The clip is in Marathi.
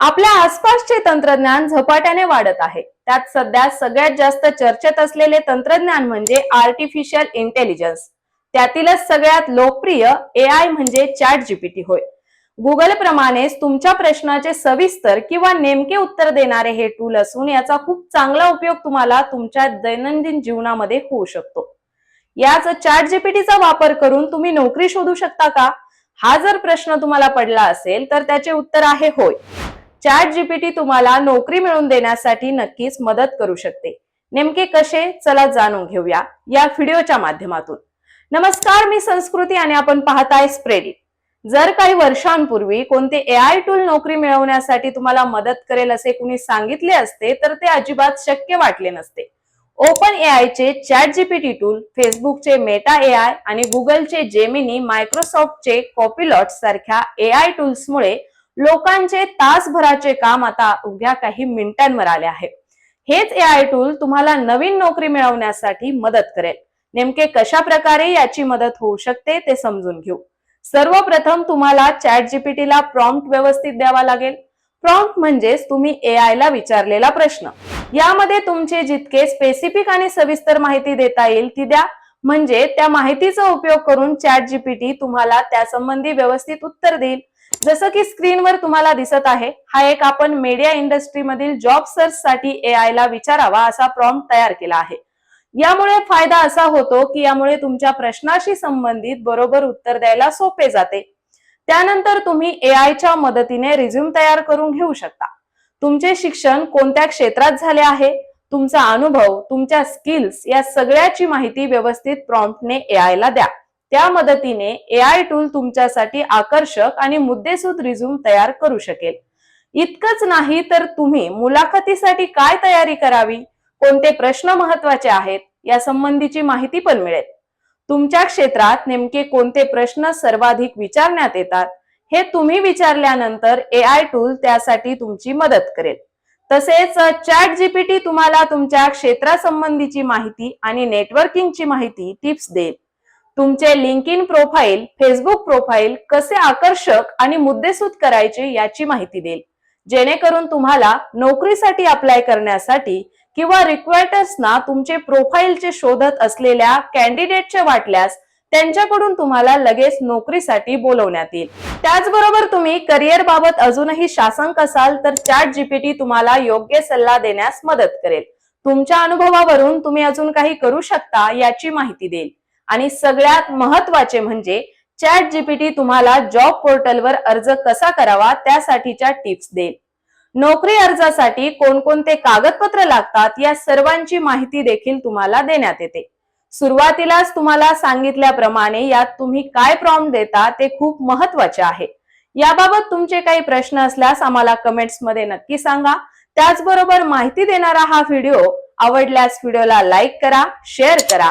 आपल्या आसपासचे तंत्रज्ञान झपाट्याने वाढत आहे. त्यात सध्या सगळ्यात जास्त चर्चेत असलेले तंत्रज्ञान म्हणजे आर्टिफिशियल इंटेलिजन्स त्यातीलच सगळ्यात लोकप्रिय ए आय म्हणजे चॅट जीपीटी होय. गुगल प्रमाणेच तुमच्या प्रश्नाचे सविस्तर किंवा नेमके उत्तर देणारे हे टूल असून याचा खूप चांगला उपयोग तुम्हाला तुमच्या दैनंदिन जीवनामध्ये होऊ शकतो. याच चॅट जीपीटीचा वापर करून तुम्ही नोकरी शोधू शकता का? हा जर प्रश्न तुम्हाला पडला असेल तर त्याचे उत्तर आहे होय. चॅट जीपीटी तुम्हाला नोकरी मिळवून देण्यासाठी नक्कीच मदत करू शकते. नेमके कसे? चला जाणून घेऊया या व्हिडिओच्या माध्यमातून. नमस्कार मी संस्कृती आणि आपण पाहताय स्प्रेडिट जर काही वर्षांपूर्वी कोणते ए आय टूल नोकरी मिळवण्यासाठी तुम्हाला मदत करेल असे कुणी सांगितले असते तर ते अजिबात शक्य वाटले नसते. ओपन ए आयचे चॅट जीपीटी टूल फेसबुकचे मेटा ए आय आणि गुगलचे जेमिनी मायक्रोसॉफ्टचे कॉपीलॉट सारख्या ए आय टूल्समुळे लोकांचे तासभराचे काम आता उद्या काही मिनिटांवर आले आहे. हेच ए आय टूल तुम्हाला नवीन नोकरी मिळवण्यासाठी मदत करेल. नेमके कशा प्रकारे याची मदत होऊ शकते ते समजून घेऊ. सर्वप्रथम तुम्हाला चॅट जीपीटीला प्रॉम्प्ट व्यवस्थित द्यावा लागेल. प्रॉम्प्ट म्हणजेच तुम्ही ए आय ला विचारलेला प्रश्न. यामध्ये तुमचे जितके स्पेसिफिक आणि सविस्तर माहिती देता येईल ती द्या. म्हणजे त्या माहितीचा उपयोग करून चॅट जीपीटी तुम्हाला त्या संबंधी व्यवस्थित उत्तर देईल. जसं की स्क्रीनवर तुम्हाला दिसत आहे हा एक आपण मीडिया इंडस्ट्रीमधील जॉब सर्च साठी ए ला विचारावा असा प्रॉम्प्ट तयार केला आहे. यामुळे फायदा असा होतो की यामुळे तुमच्या प्रश्नाशी संबंधित बरोबर उत्तर द्यायला सोपे जाते. त्यानंतर तुम्ही ए आयच्या मदतीने रिझ्यूम तयार करून घेऊ शकता. तुमचे शिक्षण कोणत्या क्षेत्रात झाले आहे तुमचा अनुभव तुमच्या स्किल्स या सगळ्याची माहिती व्यवस्थित प्रॉम्प्टने ए आय ला द्या. त्या मदतीने ए आय टूल तुमच्यासाठी आकर्षक आणि मुद्देसूद रिझ्यूम तयार करू शकेल. इतकंच नाही तर तुम्ही मुलाखतीसाठी काय तयारी करावी? कोणते प्रश्न महत्त्वाचे आहेत? या संबंधीची माहिती पण मिळेल. तुमच्या क्षेत्रात नेमके कोणते प्रश्न सर्वाधिक विचारण्यात येतात? हे तुम्ही विचारल्यानंतर ए आय टूल त्यासाठी तुमची मदत करेल. तसेच चॅट जीपीटी तुम्हाला तुमच्या क्षेत्रासंबंधीची माहिती आणि नेटवर्किंगची माहिती टिप्स देईल. तुमचे LinkedIn profile Facebook profile कसे आकर्षक आणि मुद्देसूद करायचे याची माहिती देईल. जेणेकरून तुम्हाला नोकरीसाठी अप्लाय करण्यासाठी किंवा रिक्वायटर्सना तुमचे प्रोफाईलचे शोधत असलेल्या कॅन्डिडेटचे वाटल्यास त्यांच्याकडून तुम्हाला लगेच नोकरीसाठी बोलवण्यात येईल. त्याचबरोबर तुम्ही करिअर बाबत अजूनही शासंक असाल तर चॅट जीपीटी तुम्हाला योग्य सल्ला देण्यास मदत करेल. तुमच्या अनुभवावरून तुम्ही अजून काही करू शकता याची माहिती देईल. आणि सगळ्यात महत्त्वाचे म्हणजे चॅट जीपीटी तुम्हाला जॉब पोर्टलवर अर्ज कसा करावा त्यासाठीच्या टिप्स देईल. नोकरी अर्जासाठी कोणकोणते कागदपत्र लागतात या सर्वांची माहिती देखील तुम्हाला देण्यात येते. सुरुवातीलाच तुम्हाला सांगितल्याप्रमाणे यात तुम्ही काय प्रॉम्प्ट देता ते खूप महत्त्वाचे आहे. याबाबत तुमचे काही प्रश्न असल्यास आम्हाला कमेंट्समध्ये नक्की सांगा. त्याचबरोबर माहिती देणारा हा व्हिडिओ आवडल्यास व्हिडिओला लाईक करा शेअर करा.